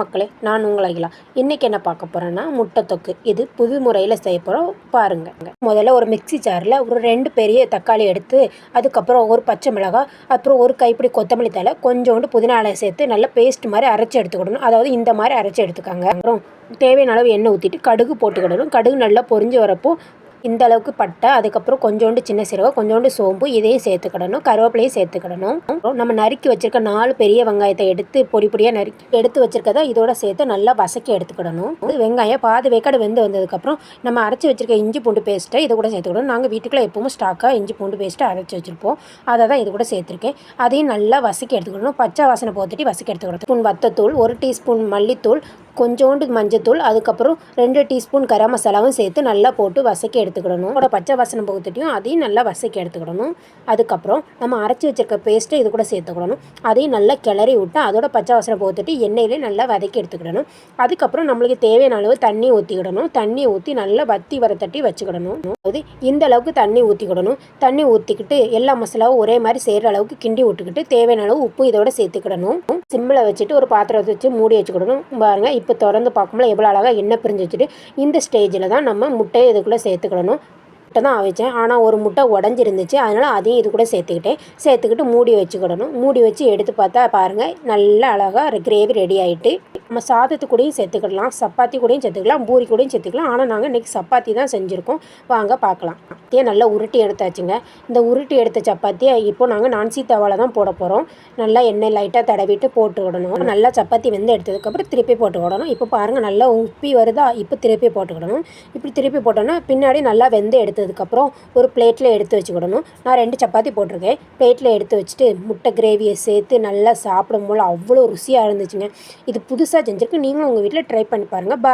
மக்களே நான் உங்கள் அகிலா இன்றைக்கி என்ன பார்க்க போகிறேன்னா முட்டை தொக்கு இது புது முறையில் செய்ய போகிறோம் பாருங்கள் முதல்ல ஒரு மிக்ஸி ஜாரில் ஒரு ரெண்டு பெரிய தக்காளி எடுத்து அதுக்கப்புறம் ஒரு பச்சை மிளகாய் அப்புறம் ஒரு கைப்பிடி கொத்தமல்லி தழை கொஞ்சோண்டு புதினாலை சேர்த்து நல்லா பேஸ்ட் மாதிரி அரைச்சி எடுத்துக்கிடணும் அதாவது இந்த மாதிரி அரைச்சி எடுத்துக்காங்க. அப்புறம் தேவையான அளவு எண்ணெய் ஊற்றிட்டு கடுகு போட்டுக்கிடணும். கடுகு நல்லா பொரிஞ்சு வரப்போ இந்த அளவுக்கு பட்டை அதுக்கப்புறம் கொஞ்சோண்டு சின்ன சீரகம் கொஞ்சோண்டு சோம்பு இதையும் சேர்த்துக்கிடணும். கருவேப்பிலையும் சேர்த்துக்கிடணும். அப்புறம் நம்ம நறுக்கி வச்சிருக்க நாலு பெரிய வெங்காயத்தை எடுத்து பொடி பொடியாக நறுக்கி எடுத்து வச்சிருக்கதை இதோட சேர்த்து நல்லா வசக்கி எடுத்துக்கிடணும். வெங்காயம் பாதி வேக்காடு வெந்து வந்ததுக்கப்புறம் நம்ம அரைச்சி வச்சிருக்க இஞ்சி பூண்டு பேஸ்ட்டை இது கூட சேர்த்துக்கிடணும். நாங்கள் வீட்டுக்குள்ளே எப்பவும் ஸ்டாக்காக இஞ்சி பூண்டு பேஸ்ட்டை அரைச்சி வச்சிருப்போம். அதை தான் இது கூட சேர்த்துருக்கேன். அதையும் நல்லா வசக்கி எடுத்துக்கிடணும். பச்சை வாசனை போத்துட்டு வசக்கி எடுத்துக்கிடணும். ஸ்பூன் வத்தத்தூள் ஒரு டீஸ்பூன் மல்லித்தூள் கொஞ்சோண்டு மஞ்சத்தூள் அதுக்கப்புறம் ரெண்டு டீஸ்பூன் கரம் மசாலாவும் சேர்த்து நல்லா போட்டு வசக்கி எடுத்துக்கிடணும். அதோட பச்சை வாசனை போகத்திட்டையும் அதையும் நல்லா வசக்கி எடுத்துக்கிடணும். அதுக்கப்புறம் நம்ம அரைச்சி வச்சிருக்க பேஸ்ட்டை இது கூட சேர்த்துக்கிடணும். அதையும் நல்லா கிளறி விட்டு அதோட பச்சை வாசனை பகுத்துட்டு எண்ணெயிலே நல்லா வதக்கி எடுத்துக்கிடணும். அதுக்கப்புறம் நம்மளுக்கு தேவையான அளவு தண்ணி ஊற்றிக்கிடணும் தண்ணி ஊற்றி நல்லா வத்தி வர தட்டி வச்சுக்கிடணும். அதாவது இந்த அளவுக்கு தண்ணி ஊற்றிக்கிடணும் தண்ணி ஊற்றிக்கிட்டு எல்லா மசாலாவும் ஒரே மாதிரி செய்கிற அளவுக்கு கிண்டி விட்டுக்கிட்டு தேவையான அளவு உப்பு இதோட சேர்த்துக்கிடணும். சிம்மில் வச்சுட்டு ஒரு பாத்திரத்தை வச்சு மூடி வச்சுக்கிடணும். பாருங்கள் இப்போ திறந்து பார்க்கும்போது எவ்வளோ அழகாக எண்ணெய் பிரிஞ்சு வச்சுட்டு இந்த ஸ்டேஜில் தான் நம்ம முட்டையை இதுக்குள்ளே சேர்த்துக்கிடணும். முட்டை தான் அவிச்சேன். ஆனால் ஒரு முட்டை உடஞ்சிருந்துச்சு. அதனால் அதையும் இது கூட சேர்த்துக்கிட்டேன். சேர்த்துக்கிட்டு மூடி வச்சுக்கிடணும். மூடி வச்சு எடுத்து பார்த்தா பாருங்கள் நல்லா அழகாக கிரேவி ரெடி ஆகிட்டு நம்ம சாதத்து கூடயும் சேர்த்துக்கிடலாம் சப்பாத்தி கூடயும் சேர்த்துக்கலாம் பூரி கூடயும் சேர்த்துக்கலாம். ஆனால் நாங்கள் இன்றைக்கி சப்பாத்தி தான் செஞ்சுருக்கோம். வாங்க பார்க்கலாம். அப்படியே நல்லா உருட்டி எடுத்தாச்சுங்க. இந்த உருட்டி எடுத்த சப்பாத்தியை இப்போ நாங்கள் நான்சி தவாவில் தான் போட போகிறோம் நல்லா எண்ணெய் லைட்டாக தடவிட்டு போட்டு விடணும். நல்லா சப்பாத்தி வெந்து எடுத்ததுக்கப்புறம் திருப்பி போட்டு விடணும். இப்போ பாருங்கள் நல்லா உப்பி வருதா? இப்போ திருப்பி போட்டுக்கிடணும் இப்படி திருப்பி போட்டோன்னா பின்னாடி நல்லா வெந்து எடுத்ததுக்கப்புறம் ஒரு பிளேட்டில் எடுத்து வச்சுக்கிடணும் நான் ரெண்டு சப்பாத்தி போட்டிருக்கேன். பிளேட்டில் எடுத்து வச்சுட்டு முட்டை கிரேவியை சேர்த்து நல்லா சாப்பிடும் போல் அவ்வளோ ருசியாக இருந்துச்சுங்க. இது புதுசாக செஞ்சுருக்கு நீங்களும் உங்கள் வீட்டில் ட்ரை பண்ணி பாருங்கள் பா